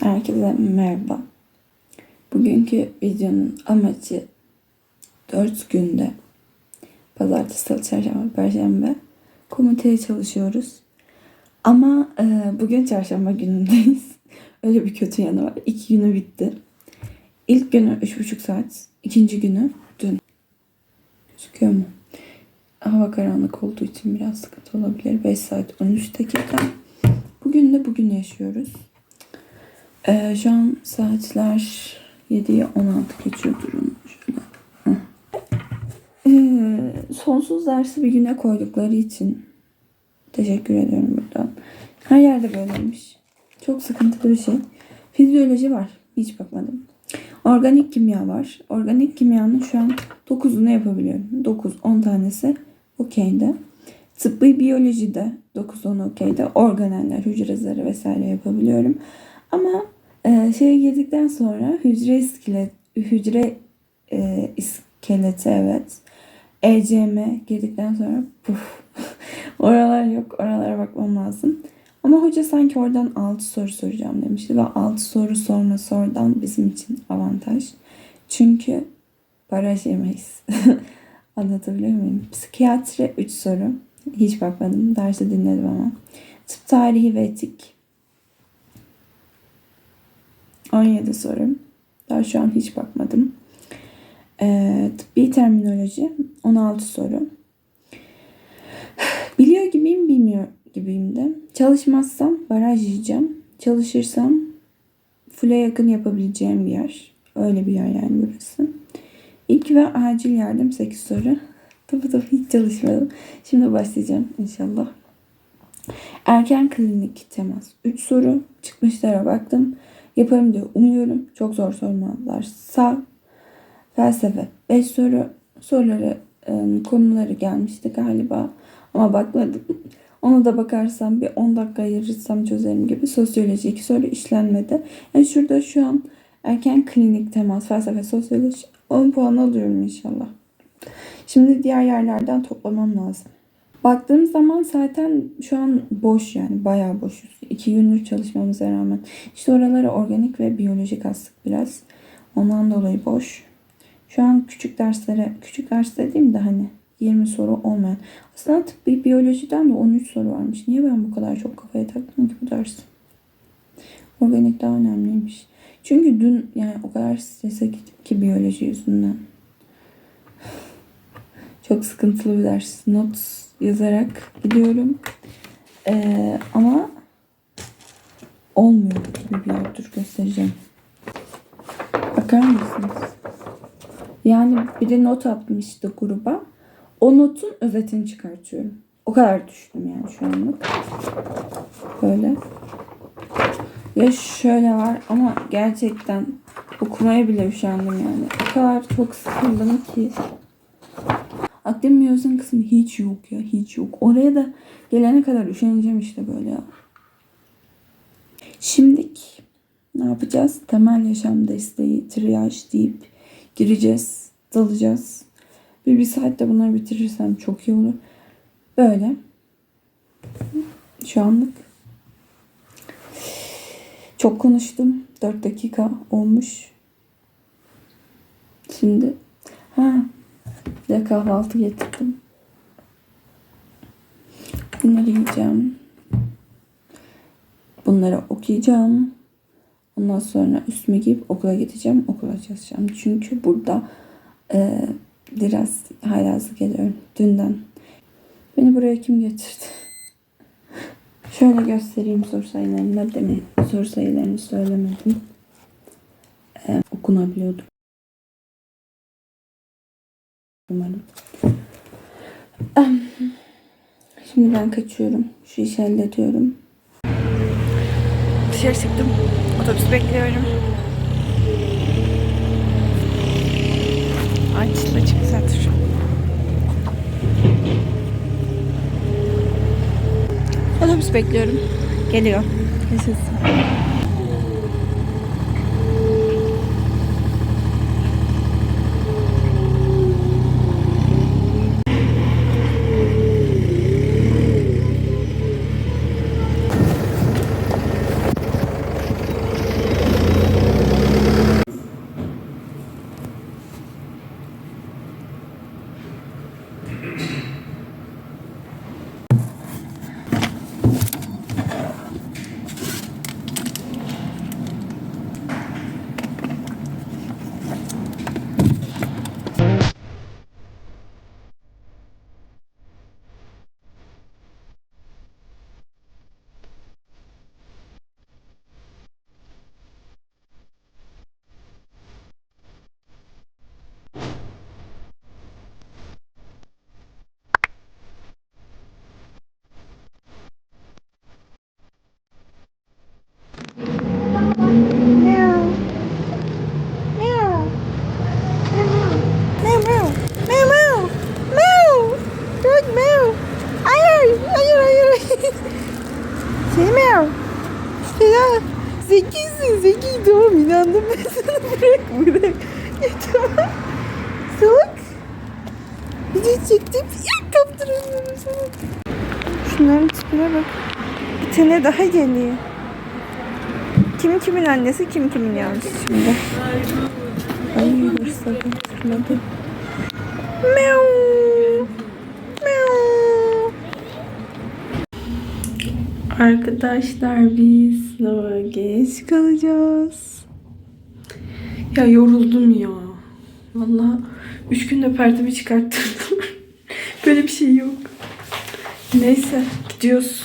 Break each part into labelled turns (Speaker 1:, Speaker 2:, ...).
Speaker 1: Herkese merhaba. Bugünkü videonun amacı 4 günde pazartesi, salı, çarşamba, perşembe komiteye çalışıyoruz. Ama e, bugün çarşamba günündeyiz. Öyle bir kötü yanı var. İki günü bitti. İlk günü 3,5 saat. ikinci günü dün. Gözüküyor mu? Hava karanlık olduğu için biraz sıkıntı olabilir. 5 saat 13 dakika. Bugün de bugün yaşıyoruz. Ee, şu an saatler 7'ye 16 geçiyor durun. Şöyle. Ee, sonsuz dersi bir güne koydukları için teşekkür ediyorum buradan. Her yerde böyleymiş. Çok sıkıntılı bir şey. Fizyoloji var. Hiç bakmadım. Organik kimya var. Organik kimyanın şu an 9'unu yapabiliyorum. 9-10 tanesi okeyde. Tıbbi biyolojide 9-10 okeyde. Organeller, hücre zarı vesaire yapabiliyorum. Ama e, şeye girdikten sonra hücre iskelet, hücre e, iskeleti evet. ECM girdikten sonra puf. Oralar yok. Oralara bakmam lazım. Ama hoca sanki oradan 6 soru soracağım demişti. Ve 6 soru sorması oradan bizim için avantaj. Çünkü baraj yemeyiz. Anlatabiliyor muyum? Psikiyatri 3 soru. Hiç bakmadım. Dersi dinledim ama. Tıp tarihi ve etik 17 soru. Daha şu an hiç bakmadım. Ee, tıbbi terminoloji 16 soru. Biliyor gibiyim bilmiyor gibiyim de. Çalışmazsam baraj yiyeceğim. Çalışırsam full'e yakın yapabileceğim bir yer. Öyle bir yer yani burası. İlk ve acil yardım 8 soru. Tabii tabii hiç çalışmadım. Şimdi başlayacağım inşallah. Erken klinik temas 3 soru. Çıkmışlara baktım. Yaparım diye umuyorum. Çok zor sormalarsa felsefe 5 soru. Soruları ıı, konuları gelmişti galiba. Ama bakmadım. Ona da bakarsam bir 10 dakika ayırırsam çözerim gibi. Sosyoloji 2 soru işlenmedi. Yani şurada şu an erken klinik temas, felsefe, sosyoloji 10 puan alıyorum inşallah. Şimdi diğer yerlerden toplamam lazım. Baktığım zaman zaten şu an boş yani bayağı boşuz. İki gündür çalışmamıza rağmen. İşte oralara organik ve biyolojik astık biraz. Ondan dolayı boş. Şu an küçük derslere, küçük ders dediğim de hani 20 soru olmayan. Aslında tıbbi biyolojiden de 13 soru varmış. Niye ben bu kadar çok kafaya taktım ki bu dersi? Organik daha önemliymiş. Çünkü dün yani o kadar strese gittim ki biyoloji yüzünden. Çok sıkıntılı bir ders. Not yazarak gidiyorum. Ee, ama olmuyor gibi bir yer. Dur göstereceğim. Bakar mısınız? Yani biri not atmıştı gruba. O notun özetini çıkartıyorum. O kadar düştüm yani şu anlık. Böyle. Ya şöyle var ama gerçekten okumaya bile üşendim yani. O kadar çok sıkıldım ki. Akdem miyozun kısmı hiç yok ya hiç yok. Oraya da gelene kadar üşeneceğim işte böyle ya. Şimdik ne yapacağız? Temel yaşam desteği, triyaj deyip gireceğiz, dalacağız. Bir, bir saatte bunları bitirirsem çok iyi olur. Böyle. Şu anlık. Çok konuştum. 4 dakika olmuş. Şimdi ha de kahvaltı getirdim. Bunları yiyeceğim. Bunları okuyacağım. Ondan sonra üstümü giyip okula gideceğim. Okula çalışacağım. Çünkü burada e, biraz haylazlık ediyorum. Dünden. Beni buraya kim getirdi? Şöyle göstereyim soru sayılarını da mi? Soru sayılarını söylemedim. Ee, okunabiliyordu. Umarım. Şimdi ben kaçıyorum. Şu işi hallediyorum. Dışarı çıktım. Otobüs bekliyorum. Açla çık satır. Otobüs bekliyorum. Geliyor. Yaşasın. zekisin zeki. Tamam inandım ben sana. Bırak bırak. Ya, tamam. Salak. Video çektim. Ya kaptıramıyorum sana. Şunların tipine bak. Bir tane daha geliyor. Kim kimin annesi, kim kimin yavrusu şimdi. Ay hırsızım. Tutmadı. Meow. Meow. Arkadaşlar biz sınava geç kalacağız. Ya yoruldum ya. Vallahi üç günde perdemi çıkarttırdım. Böyle bir şey yok. Neyse gidiyoruz.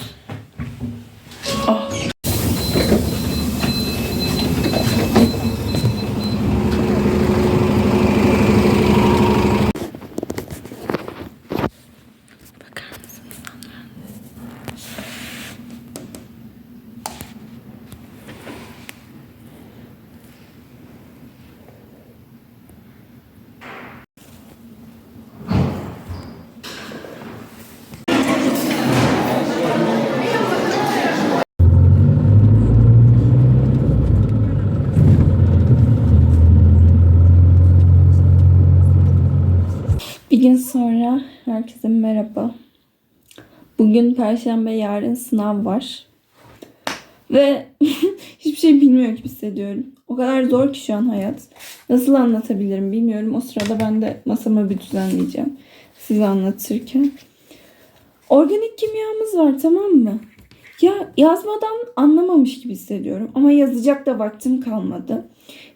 Speaker 1: Ah. Bakar mısınız? Bir gün sonra herkese merhaba. Bugün perşembe, yarın sınav var. Ve hiçbir şey bilmiyor gibi hissediyorum. O kadar zor ki şu an hayat. Nasıl anlatabilirim bilmiyorum. O sırada ben de masamı bir düzenleyeceğim. Size anlatırken. Organik kimyamız var tamam mı? Ya yazmadan anlamamış gibi hissediyorum. Ama yazacak da vaktim kalmadı.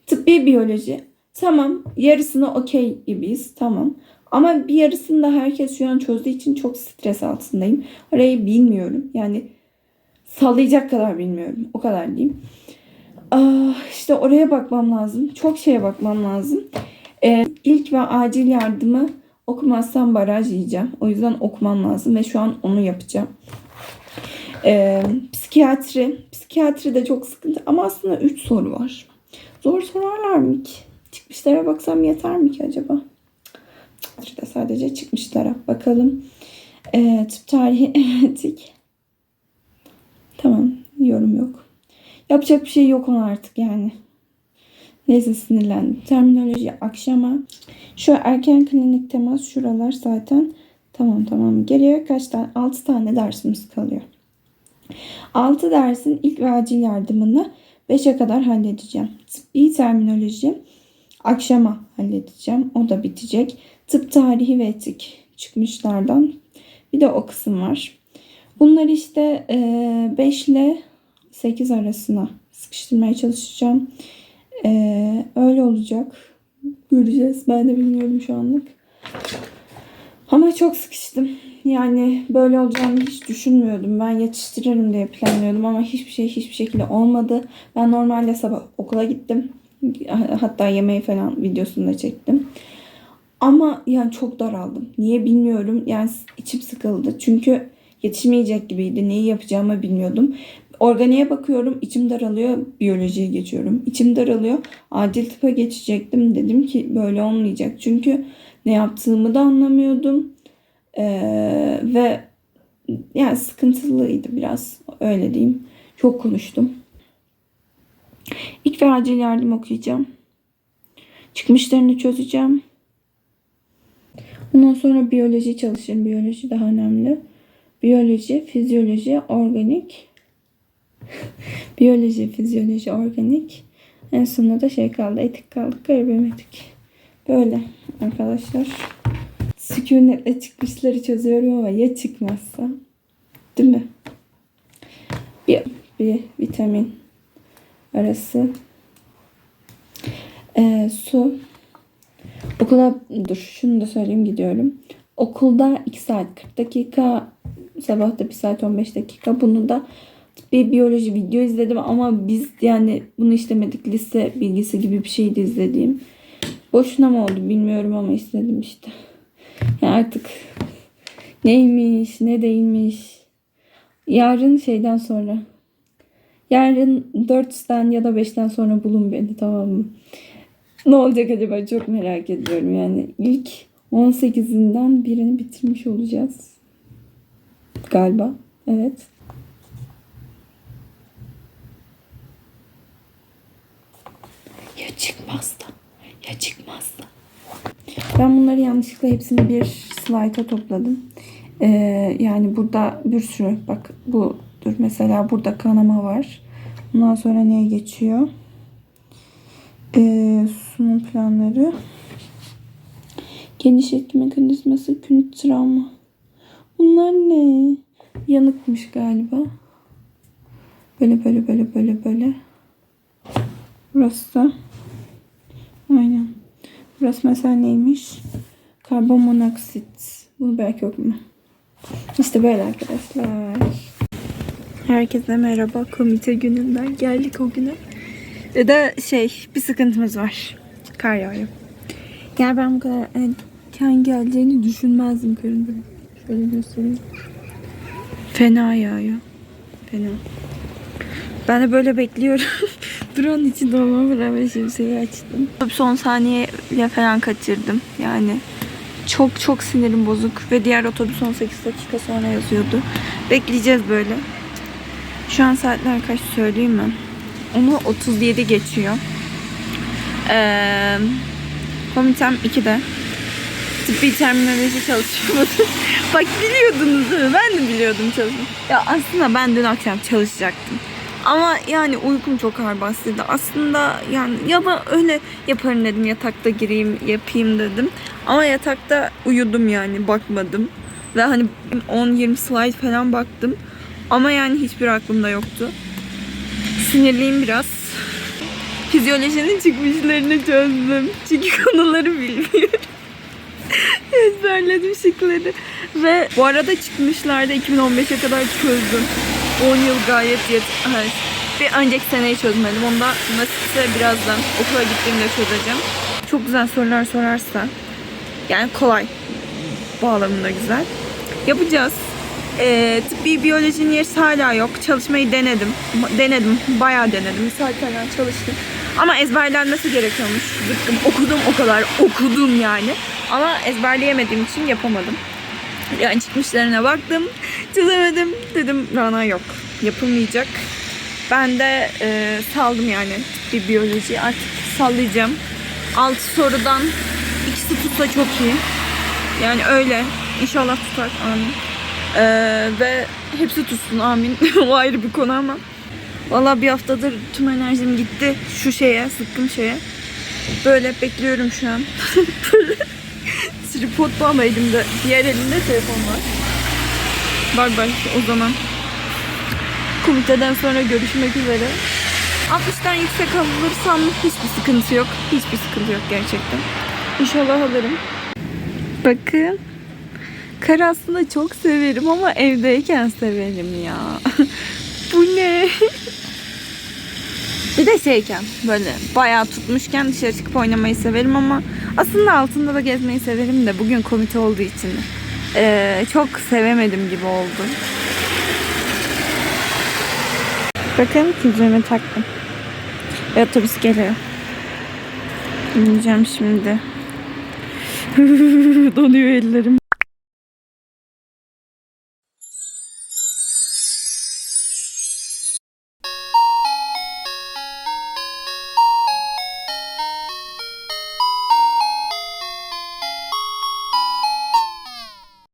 Speaker 1: Tıbbi biyoloji. Tamam yarısını okey gibiyiz. Tamam. Ama bir yarısını da herkes şu an çözdüğü için çok stres altındayım. Orayı bilmiyorum. Yani sallayacak kadar bilmiyorum. O kadar diyeyim. Ah, işte oraya bakmam lazım. Çok şeye bakmam lazım. Ee, ilk ve acil yardımı okumazsam baraj yiyeceğim. O yüzden okumam lazım ve şu an onu yapacağım. Ee, psikiyatri. Psikiyatri de çok sıkıntı ama aslında 3 soru var. Zor sorarlar mı ki? Çıkmışlara baksam yeter mi ki acaba? Psikiyatride sadece çıkmışlara bakalım. Ee, tıp tarihi etik. Tamam yorum yok. Yapacak bir şey yok ona artık yani. Neyse sinirlendim. Terminoloji akşama. Şu erken klinik temas şuralar zaten. Tamam tamam. Geriye kaç tane? 6 tane dersimiz kalıyor. 6 dersin ilk ve acil yardımını 5'e kadar halledeceğim. Tıbbi terminoloji akşama halledeceğim. O da bitecek. Tıp tarihi ve etik çıkmışlardan. Bir de o kısım var. Bunlar işte 5 ile 8 arasına sıkıştırmaya çalışacağım. E, öyle olacak. Göreceğiz. Ben de bilmiyorum şu anlık. Ama çok sıkıştım. Yani böyle olacağını hiç düşünmüyordum. Ben yetiştiririm diye planlıyordum ama hiçbir şey hiçbir şekilde olmadı. Ben normalde sabah okula gittim. Hatta yemeği falan videosunu da çektim. Ama yani çok daraldım. Niye bilmiyorum. Yani içim sıkıldı. Çünkü yetişmeyecek gibiydi. Neyi yapacağımı bilmiyordum. Organiğe bakıyorum. içim daralıyor. Biyolojiye geçiyorum. İçim daralıyor. Acil tıpa geçecektim. Dedim ki böyle olmayacak. Çünkü ne yaptığımı da anlamıyordum. Ee, ve yani sıkıntılıydı biraz. Öyle diyeyim. Çok konuştum. İlk ve acil yardım okuyacağım. Çıkmışlarını çözeceğim. Ondan sonra biyoloji çalışırım. Biyoloji daha önemli. Biyoloji, fizyoloji, organik. biyoloji, fizyoloji, organik. En sonunda da şey kaldı. Etik kaldı. Garibemetik. Böyle arkadaşlar. Sükunetle çıkmışları çözüyorum ama ya çıkmazsa? Değil mi? Bir, bir vitamin arası. Ee, su. Okula dur şunu da söyleyeyim gidiyorum. Okulda 2 saat 40 dakika sabah da 1 saat 15 dakika. Bunu da bir biyoloji video izledim ama biz yani bunu işlemedik. Lise bilgisi gibi bir şeydi izlediğim. Boşuna mı oldu bilmiyorum ama istedim işte. Ya artık neymiş ne değilmiş. Yarın şeyden sonra. Yarın 4'ten ya da 5'ten sonra bulun beni tamam mı? Ne olacak acaba çok merak ediyorum. Yani ilk 18'inden birini bitirmiş olacağız. Galiba. Evet. çıkmazsa? Ya çıkmazsa? Ben bunları yanlışlıkla hepsini bir slayta topladım. Ee, yani burada bir sürü bak bu dur mesela burada kanama var. Ondan sonra neye geçiyor? Ee, sunum planları. Genişletme mekanizması, künit travma. Bunlar ne? Yanıkmış galiba. Böyle böyle böyle böyle böyle. Burası da aynen. Burası mesela neymiş? Karbon monoksit. Bunu belki okuma. İşte böyle arkadaşlar. Herkese merhaba. Komite gününden geldik o güne. Ya da şey bir sıkıntımız var. Kar yağıyor. Yani ben bu kadar erken geleceğini düşünmezdim karın böyle. Şöyle göstereyim. Fena yağıyor. Fena. Ben de böyle bekliyorum. Drone için dolma beraber şemsiyeyi açtım. Son saniye falan kaçırdım. Yani çok çok sinirim bozuk ve diğer otobüs 18 dakika sonra yazıyordu. Bekleyeceğiz böyle. Şu an saatler kaç söyleyeyim mi? Onu 37 geçiyor. Ee, komitem 2'de. Tıbbi terminoloji çalışıyordu. Bak biliyordunuz değil mi? Ben de biliyordum çalışmayı. Ya aslında ben dün akşam çalışacaktım. Ama yani uykum çok ağır bastıydı. Aslında yani ya da öyle yaparım dedim. Yatakta gireyim yapayım dedim. Ama yatakta uyudum yani bakmadım. Ve hani 10-20 slide falan baktım. Ama yani hiçbir aklımda yoktu. Sinirliyim biraz. Fizyolojinin çıkmışlarını çözdüm. Çünkü konuları bilmiyorum. Ezberledim şıkları. Ve bu arada çıkmışlarda 2015'e kadar çözdüm. 10 yıl gayet yeter. Bir önceki seneyi çözmedim. Onu da nasipse birazdan okula gittiğimde çözeceğim. Çok güzel sorular sorarsa yani kolay bağlamında güzel. Yapacağız. Ee, tıbbi biyolojinin yerisi hala yok. Çalışmayı denedim. Denedim. Bayağı denedim. Falan çalıştım. Ama ezberlenmesi gerekiyormuş. Zıkkım okudum o kadar. Okudum yani. Ama ezberleyemediğim için yapamadım. Yani çıkmışlarına baktım. Çözemedim. Dedim Rana yok. Yapılmayacak. Ben de e, saldım yani bir biyoloji. Artık sallayacağım. 6 sorudan ikisi tutsa çok iyi. Yani öyle. İnşallah tutar. Amin. Ee, ve hepsi tutsun. Amin. o ayrı bir konu ama. Valla bir haftadır tüm enerjim gitti şu şeye, sıkkın şeye. Böyle bekliyorum şu an. Tripod bağlı elimde. Diğer elimde telefon var. Bay bay o zaman. Komiteden sonra görüşmek üzere. 60'tan yüksek alırsam hiçbir sıkıntı yok. Hiçbir sıkıntı yok gerçekten. İnşallah alırım. Bakın. Kar aslında çok severim ama evdeyken severim ya. Bu ne? Bir de şeyken böyle bayağı tutmuşken dışarı çıkıp oynamayı severim ama aslında altında da gezmeyi severim de bugün komite olduğu için eee, çok sevemedim gibi oldu. Bakın küzüğümü taktım. Ve otobüs geliyor. Bineceğim şimdi. Donuyor ellerim.